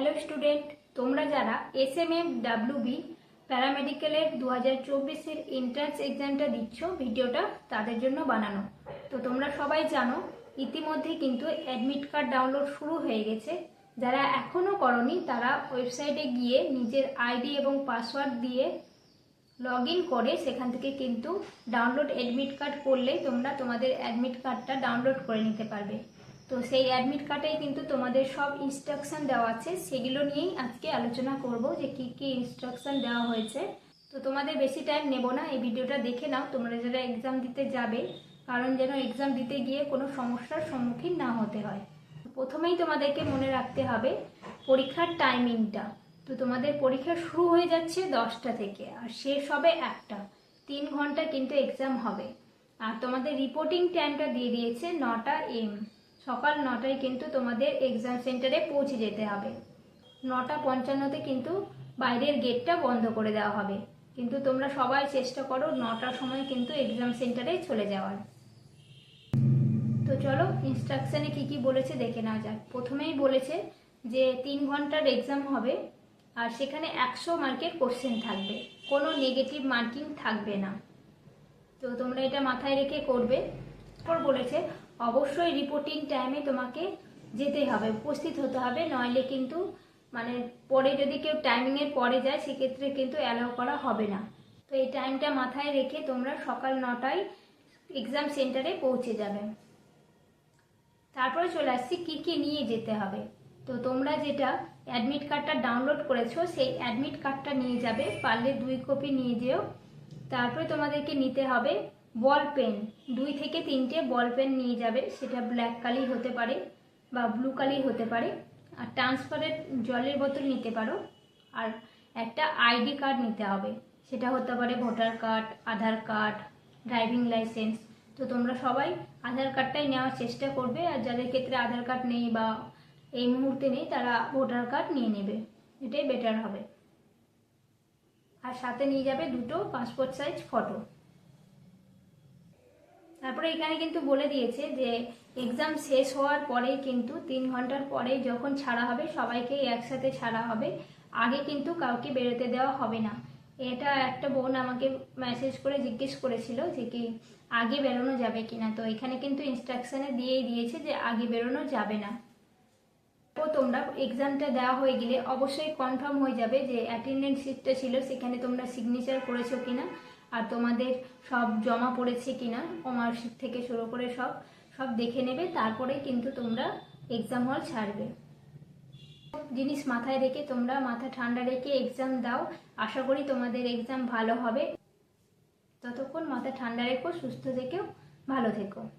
Hello student তোমরা যারা S M M WB প্যারামেডিক্যালের দু হাজার চব্বিশের এন্ট্রান্স এক্সামটা দিচ্ছ ভিডিওটা তাদের জন্য বানানো। তো তোমরা সবাই জানো, ইতিমধ্যে কিন্তু অ্যাডমিট কার্ড ডাউনলোড শুরু হয়ে গেছে। যারা এখনও করনি, তারা ওয়েবসাইটে গিয়ে নিজের আইডি এবং পাসওয়ার্ড দিয়ে লগ করে সেখান থেকে কিন্তু ডাউনলোড অ্যাডমিট কার্ড করলেই তোমরা তোমাদের অ্যাডমিট কার্ডটা ডাউনলোড করে নিতে পারবে। তো সেই অ্যাডমিট কার্ডেই কিন্তু তোমাদের সব ইনস্ট্রাকশান দেওয়া আছে। সেগুলো নিয়েই আজকে আলোচনা করব যে কি কি ইনস্ট্রাকশান দেওয়া হয়েছে। তো তোমাদের বেশি টাইম নেব না, এই ভিডিওটা দেখে নাও, তোমরা যারা এক্সাম দিতে যাবে, কারণ যেন এক্সাম দিতে গিয়ে কোনো সমস্যার সম্মুখীন না হতে হয়। প্রথমেই তোমাদেরকে মনে রাখতে হবে, পরীক্ষার টাইমিংটা তো তোমাদের পরীক্ষা শুরু হয়ে যাচ্ছে দশটা থেকে, আর শেষ হবে একটা। তিন ঘণ্টা কিন্তু এক্সাম হবে। আর তোমাদের রিপোর্টিং টাইমটা দিয়ে দিয়েছে নটা এম সকাল নটায় কিন্তু তোমাদের এক্সাম সেন্টারে পৌঁছে যেতে হবে। নটা পঞ্চান্নতে কিন্তু বাইরের গেটটা বন্ধ করে দেওয়া হবে। কিন্তু তোমরা সবাই চেষ্টা করো নটার সময় কিন্তু এক্সাম সেন্টারে চলে যাওয়ার। তো চলো ইনস্ট্রাকশানে কি কি বলেছে দেখে নেওয়া যাক। প্রথমেই বলেছে যে তিন ঘণ্টার এক্সাম হবে আর সেখানে একশো মার্কের কোশ্চেন থাকবে। কোনো নেগেটিভ মার্কিং থাকবে না। তো তোমরা এটা মাথায় রেখে করবে। তারপর বলেছে অবশ্যই রিপোর্টিং টাইমে তোমাকে যেতে হবে, উপস্থিত হতে হবে, নইলে কিন্তু মানে পরে যদি কেউ টাইমিংয়ের পরে যায়, সেক্ষেত্রে কিন্তু অ্যালাউ করা হবে না। তো এই টাইমটা মাথায় রেখে তোমরা সকাল নটায় এক্সাম সেন্টারে পৌঁছে যাবে। তারপরে চলে আসছি, কী কী নিয়ে যেতে হবে? তো তোমরা যেটা অ্যাডমিট কার্ডটা ডাউনলোড করেছ, সেই অ্যাডমিট কার্ডটা নিয়ে যাবে, পারলে দুই কপি নিয়ে যেও। তারপরে তোমাদেরকে নিতে হবে বল পেন। দুই থেকে তিনটে বল পেন নিয়ে যাবে। সেটা ব্ল্যাক কালি হতে পারে বা ব্লু কালি হতে পারে। আর ট্রান্সপারেন্ট জলের বোতল নিতে পারো। আর একটা আইডি কার্ড নিতে হবে। সেটা হতে পারে voter card Aadhaar card driving licence তো তোমরা সবাই আধার কার্ডটাই নেওয়ার চেষ্টা করবে। আর যাদের ক্ষেত্রে আধার কার্ড নেই বা এই মুহূর্তে নেই, তারা ভোটার কার্ড নিয়ে নেবে। এটাই বেটার হবে। আর সাথে নিয়ে যাবে দুটো পাসপোর্ট সাইজ ফটো তারপরে এখানে কিন্তু বলে দিয়েছে যে এক্সাম শেষ হওয়ার পরেই কিন্তু তিন ঘণ্টার পরে যখন ছাড়া হবে সবাইকে একসাথে ছাড়া হবে। আগে কিন্তু কাউকে বেরোতে দেওয়া হবে না। এটা একটা বোন আমাকে মেসেজ করে জিজ্ঞেস করেছিল যে কি আগে বেরোনো যাবে কিনা। তো এখানে কিন্তু ইনস্ট্রাকশনে দিয়েই দিয়েছে যে আগে বেরোনো যাবে না। তো তোমরা এক্সামটা দেওয়া হয়ে গেলে অবশ্যই কনফার্ম হয়ে যাবে যে অ্যাটেন্ডেন্স সিটটা ছিল, সেখানে তোমরা সিগনেচার করেছ কিনা। আর তোমাদের সব জমা পড়েছে কিনা কমার্কশিট থেকে শুরু করে সব সব দেখে নেবে, তারপরে কিন্তু তোমরা এক্সাম হল ছাড়বে। জিনিস মাথায় রেখে তোমরা মাথা ঠান্ডা রেখে এক্সাম দাও। আশা করি তোমাদের এক্সাম ভালো হবে। ততক্ষণ মাথা ঠান্ডা রেখো, সুস্থ থেকেও, ভালো থেকো।